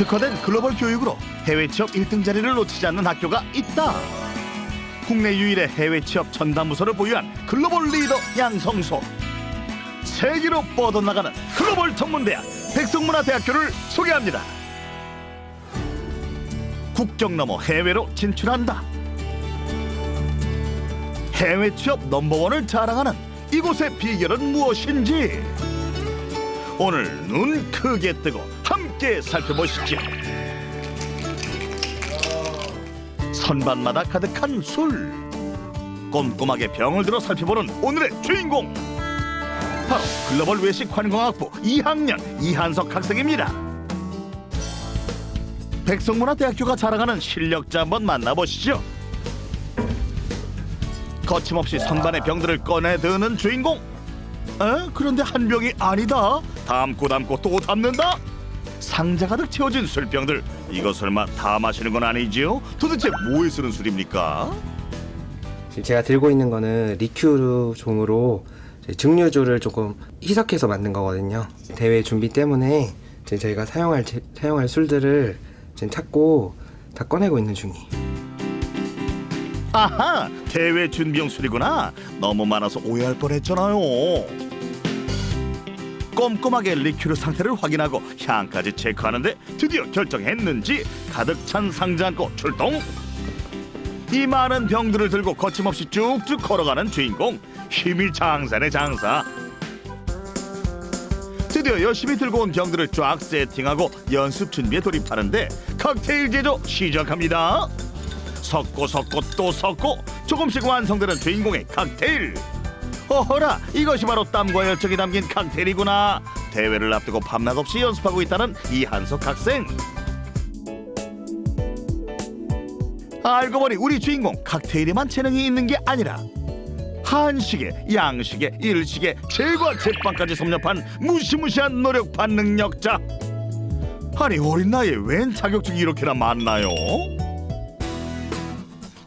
특화된 글로벌 교육으로 해외 취업 1등 자리를 놓치지 않는 학교가 있다. 국내 유일의 해외 취업 전담부서를 보유한 글로벌 리더 양성소. 세계로 뻗어나가는 글로벌 전문대학 백성문화대학교를 소개합니다. 국경 넘어 해외로 진출한다. 해외 취업 넘버원을 자랑하는 이곳의 비결은 무엇인지 오늘 눈 크게 뜨고 함께 살펴보시죠. 선반마다 가득한 술. 꼼꼼하게 병을 들어 살펴보는 오늘의 주인공. 바로 글로벌 외식 관광학부 2학년 이한석 학생입니다. 백성문화대학교가 자랑하는 실력자 한번 만나보시죠. 거침없이 선반의 병들을 꺼내 드는 주인공. 에? 그런데 한 병이 아니다. 담고 담고 또 담는다. 상자 가득 채워진 술병들. 이거 설마 다 마시는 건 아니지요? 도대체 뭐에 쓰는 술입니까? 지금 제가 들고 있는 거는 리큐르 종으로 이제 증류주를 조금 희석해서 만든 거거든요. 대회 준비 때문에 지금 저희가 사용할 제- 사용할 술들을 지금 찾고 다 꺼내고 있는 중이에요. 아하, 대회 준비용 술이구나. 너무 많아서 오해할 뻔했잖아요. 꼼꼼하게 리큐르 상태를 확인하고 향까지 체크하는데 드디어 결정했는지 가득 찬 상자 안고 출동. 이 많은 병들을 들고 거침없이 쭉쭉 걸어가는 주인공 힘이 장사네 장사. 드디어 열심히 들고 온 병들을 쫙 세팅하고 연습 준비에 돌입하는데 칵테일 제조 시작합니다. 섞고 섞고 또 섞고 조금씩 완성되는 주인공의 칵테일. 어허라 이것이 바로 땀과 열정이 담긴 칵테일이구나. 대회를 앞두고 밤낮 없이 연습하고 있다는 이한석 학생. 알고 보니 우리 주인공 칵테일에만 재능이 있는 게 아니라 한식에 양식에 일식에 제과 제빵까지 섭렵한 무시무시한 노력반 능력자. 아니 어린 나이에 웬 자격증이 이렇게나 많나요?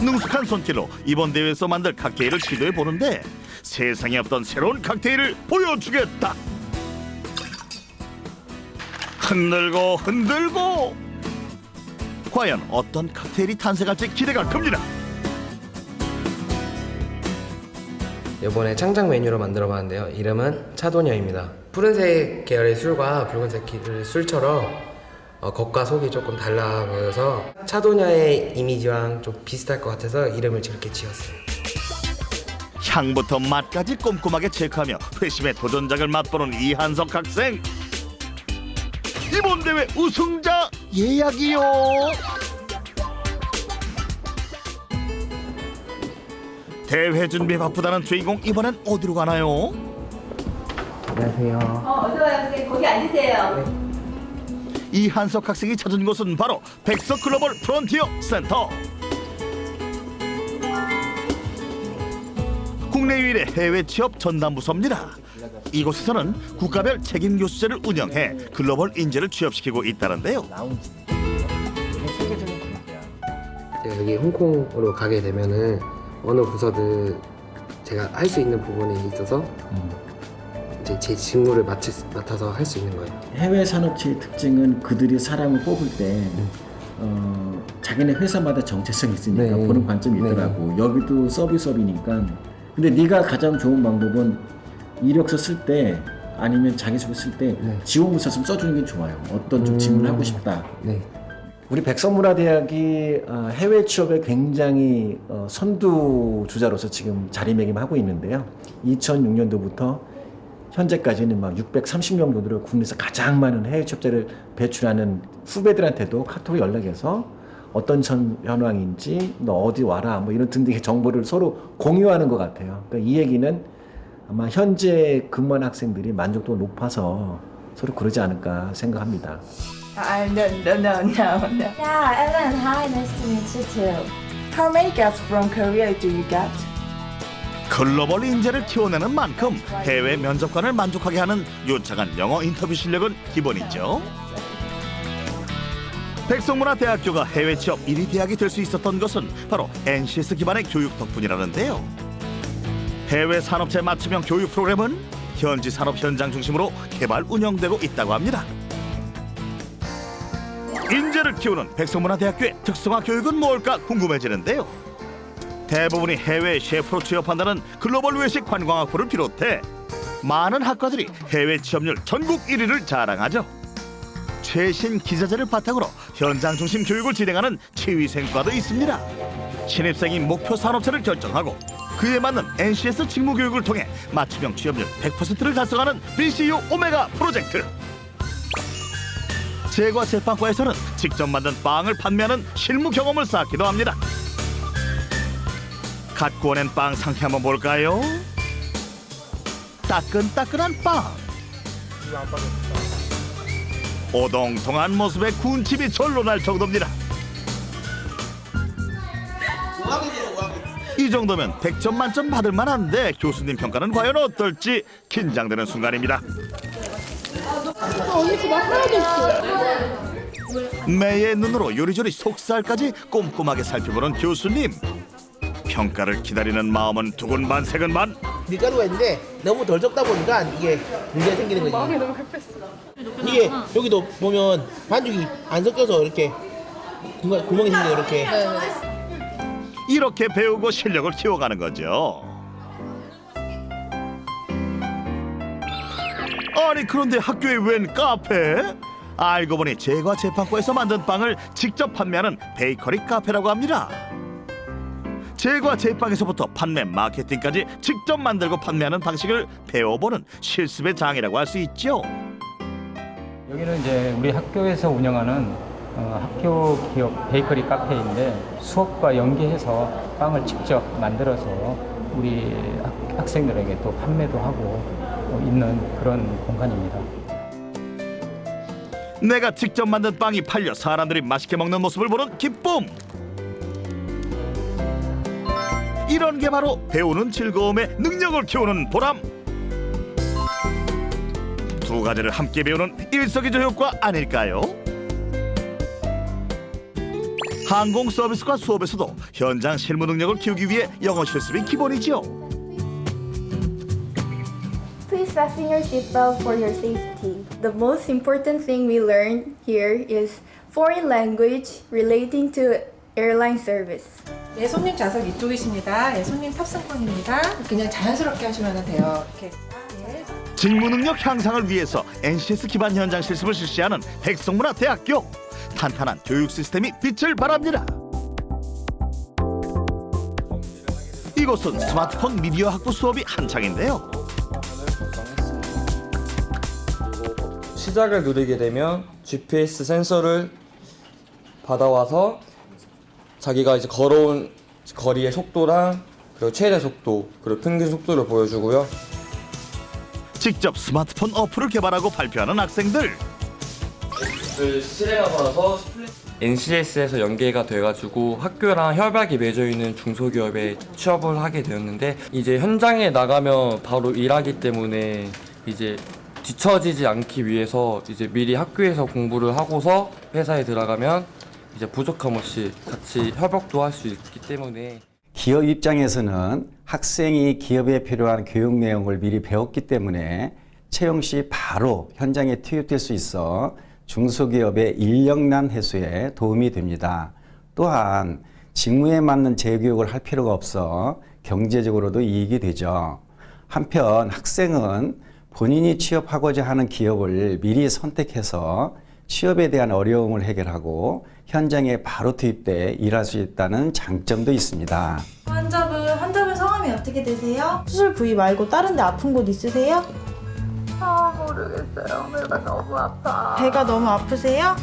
능숙한 손길로 이번 대회에서 만들 칵테일을 시도해 보는데 세상에 없던 새로운 칵테일을 보여주겠다. 흔들고 흔들고 과연 어떤 칵테일이 탄생할지 기대가 큽니다. 이번에 창작 메뉴로 만들어봤는데요. 이름은 차도녀입니다. 푸른색 계열의 술과 붉은색 계열의 술처럼 어, 겉과 속이 조금 달라 보여서 차도녀의 이미지랑 좀 비슷할 것 같아서 이름을 저렇게 지었어요. 향부터 맛까지 꼼꼼하게 체크하며 회심의 도전작을 맛보는 이한석 학생. 이번 대회 우승자 예약이요. 대회 준비 바쁘다는 주인공 이번엔 어디로 가나요? 안녕하세요. 어, 어서 와요, 선생님. 거기 앉으세요. 이한석 학생이 찾은 곳은 바로 백석 글로벌 프론티어 센터. 국내 유일의 해외 취업 전담부서입니다. 이곳에서는 국가별 책임 교수제를 운영해 글로벌 인재를 취업시키고 있다는데요. 제가 여기 홍콩으로 가게 되면은 어느 부서든 제가 할 수 있는 부분에 있어서 이제 제 직무를 맡 맡아서 할 수 있는 거예요. 해외 산업체의 특징은 그들이 사람을 뽑을 때 어, 자기네 회사마다 정체성이 있으니까 네. 보는 관점이 네. 있더라고. 여기도 서비스업이니까. 근데 네가 가장 좋은 방법은 이력서 쓸 때 아니면 자기소개 쓸 때 네. 지원부서 좀 써주는 게 좋아요. 어떤 좀 음. 질문을 하고 싶다. 네. 우리 백성문화대학이 어, 해외 취업에 굉장히 어, 선두 주자로서 지금 자리매김하고 있는데요. 2006년도부터 현재까지는 막 630명 정도로 국내에서 가장 많은 해외 취업자를 배출하는 후배들한테도 카톡 연락해서 어떤 전 현황인지 너 어디 와라 뭐 이런 등등의 정보를 서로 공유하는 것 같아요. 그러니까 이 얘기는 아마 현재 근무하는 학생들이 만족도가 높아서 서로 그러지 않을까 생각합니다. Uh, no, no, no, no, no. Yeah, Ellen, hi, nice to meet you too. How many guests from Korea do you get? 글로벌 인재를 키워내는 만큼 해외 면접관을 만족하게 하는 요창한 영어 인터뷰 실력은 기본이죠. 백성문화대학교가 해외 취업 1위 대학이 될 수 있었던 것은 바로 NCS 기반의 교육 덕분이라는데요. 해외 산업체 맞춤형 교육 프로그램은 현지 산업 현장 중심으로 개발 운영되고 있다고 합니다. 미래를 키우는 백성문화대학교의 특성화 교육은 뭘까 궁금해지는데요. 대부분이 해외 셰프로 취업한다는 글로벌 외식 관광학부를 비롯해 많은 학과들이 해외 취업률 전국 1위를 자랑하죠. 최신 기자재를 바탕으로 현장 중심 교육을 진행하는 치위생과도 있습니다. 신입생이 목표 산업체를 결정하고 그에 맞는 NCS 직무 교육을 통해 맞춤형 취업률 100%를 달성하는 BCU 오메가 프로젝트. 제과 제빵과에서는 직접 만든 빵을 판매하는 실무 경험을 쌓기도 합니다. 갓 구워낸 빵 상태 한번 볼까요? 따끈따끈한 빵. 오동통한 모습에 군침이 절로 날 정도입니다. 이 정도면 100점 만점 받을 만한데 교수님 평가는 과연 어떨지 긴장되는 순간입니다. 매의 눈으로 요리조리 속살까지 꼼꼼하게 살펴보는 교수님. 평가를 기다리는 마음은 두근반 세근반. 밀가루가 있는데 너무 덜 적다 보니까 이게 문제가 생기는 거지. 이게 여기도 보면 반죽이 안 섞여서 이렇게 구멍, 구멍이 생겨요 이렇게. 이렇게 배우고 실력을 키워가는 거죠. 아니 그런데 학교에 웬 카페? 알고 보니 제과 제빵과에서 만든 빵을 직접 판매하는 베이커리 카페라고 합니다. 제과 제빵에서부터 판매 마케팅까지 직접 만들고 판매하는 방식을 배워보는 실습의 장이라고 할 수 있죠. 여기는 이제 우리 학교에서 운영하는 어, 학교 기업 베이커리 카페인데 수업과 연계해서 빵을 직접 만들어서 우리 학, 학생들에게 또 판매도 하고 어, 있는 그런 공간입니다. 내가 직접 만든 빵이 팔려 사람들이 맛있게 먹는 모습을 보는 기쁨. 이런 게 바로 배우는 즐거움에 능력을 키우는 보람. 두 가지를 함께 배우는 일석이조 효과 아닐까요? 항공 서비스과 수업에서도 현장 실무 능력을 키우기 위해 영어 실습이 기본이죠. Please fasten your seatbelt for your safety. The most important thing we learn here is foreign language relating to airline service. 네, 손님 좌석 이쪽이십니다. 예, 손님 탑승권입니다. 그냥 자연스럽게 하시면 돼요. 이렇게. 예. 직무 능력 향상을 위해서 NCS 기반 현장 실습을 실시하는 백성문화대학교 탄탄한 교육 시스템이 빛을 발합니다. 이곳은 스마트폰 미디어 학부 수업이 한창인데요. 시작을 누르게 되면 GPS 센서를 받아와서 자기가 이제 걸어온 거리의 속도랑 그리고 최대 속도 그리고 평균 속도를 보여주고요. 직접 스마트폰 어플을 개발하고 발표하는 학생들. 실행하고 나서 NCS에서 연계가 돼가지고 학교랑 협약이 맺어 있는 중소기업에 취업을 하게 되었는데 이제 현장에 나가면 바로 일하기 때문에 이제 뒤처지지 않기 위해서 이제 미리 학교에서 공부를 하고서 회사에 들어가면 이제 부족함 없이 같이 협업도 할 수 있기 때문에 기업 입장에서는 학생이 기업에 필요한 교육 내용을 미리 배웠기 때문에 채용 시 바로 현장에 투입될 수 있어 중소기업의 인력난 해소에 도움이 됩니다. 또한 직무에 맞는 재교육을 할 필요가 없어 경제적으로도 이익이 되죠. 한편 학생은 본인이 취업하고자 하는 기업을 미리 선택해서 취업에 대한 어려움을 해결하고 현장에 바로 투입돼 일할 수 있다는 장점도 있습니다. 환자분, 환자분 성함이 어떻게 되세요? 수술 부위 말고 다른 데 아픈 곳 있으세요? 아 모르겠어요. 배가 너무 아파. 배가 너무 아프세요?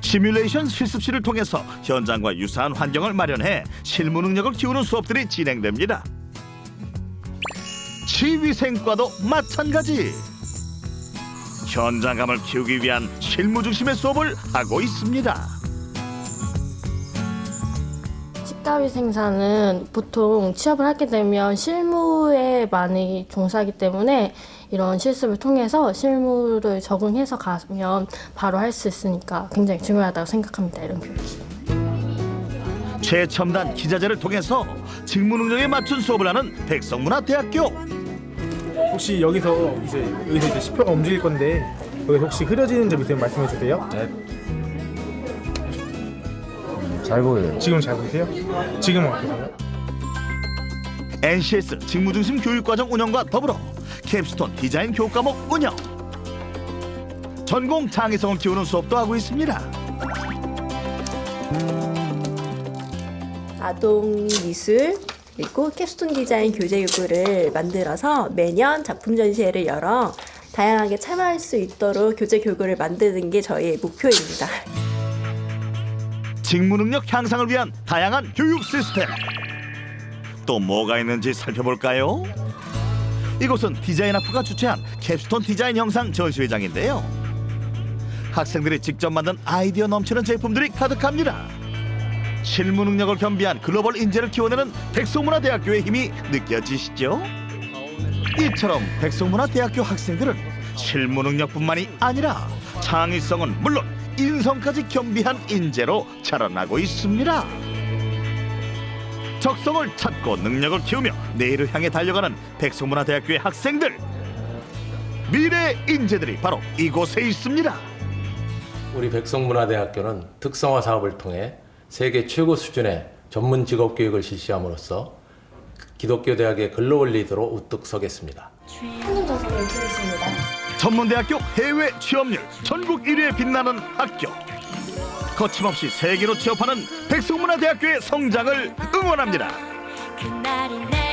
시뮬레이션 실습실을 통해서 현장과 유사한 환경을 마련해 실무 능력을 키우는 수업들이 진행됩니다. 치위생과도 마찬가지. 현장감을 키우기 위한 실무 중심의 수업을 하고 있습니다. 식가위 생산은 보통 취업을 하게 되면 실무에 많이 종사하기 때문에 이런 실습을 통해서 실무를 적응해서 가면 바로 할 수 있으니까 굉장히 중요하다고 생각합니다. 이런 교육이. 최첨단 기자재를 통해서 직무 능력에 맞춘 수업을 하는 백성문화대학교. 혹시 여기서 이제 여기서 이제 시표가 움직일 건데 여기 혹시 흐려지는 점 있으면 말씀해 주세요. 잘 보여요. 지금 잘 보이세요? 지금은 어떠세요? NCS 직무중심 교육과정 운영과 더불어 캡스톤 디자인 교육 과목 운영 전공 창의성을 키우는 수업도 하고 있습니다 아동 미술 그리고 캡스톤 디자인 교재 교구를 만들어서 매년 작품 전시회를 열어 다양하게 참여할 수 있도록 교재 교구를 만드는 게 저희의 목표입니다. 직무 능력 향상을 위한 다양한 교육 시스템 또 뭐가 있는지 살펴볼까요? 이곳은 디자인 아프가 주최한 캡스톤 디자인 영상 전시회장인데요 학생들이 직접 만든 아이디어 넘치는 제품들이 가득합니다 실무 능력을 겸비한 글로벌 인재를 키워내는 백성문화대학교의 힘이 느껴지시죠? 이처럼 백성문화대학교 학생들은 실무 능력뿐만이 아니라 창의성은 물론 인성까지 겸비한 인재로 자라나고 있습니다. 적성을 찾고 능력을 키우며 내일을 향해 달려가는 백성문화대학교의 학생들 미래 인재들이 바로 이곳에 있습니다. 우리 백성문화대학교는 특성화 사업을 통해 세계 최고 수준의 전문 직업 교육을 실시함으로써 기독교 대학의 글로벌 리더로 우뚝 서겠습니다. 전문대학교 해외 취업률 전국 1위에 빛나는 학교 거침없이 세계로 취업하는 백성문화대학교의 성장을 응원합니다. 그날이 내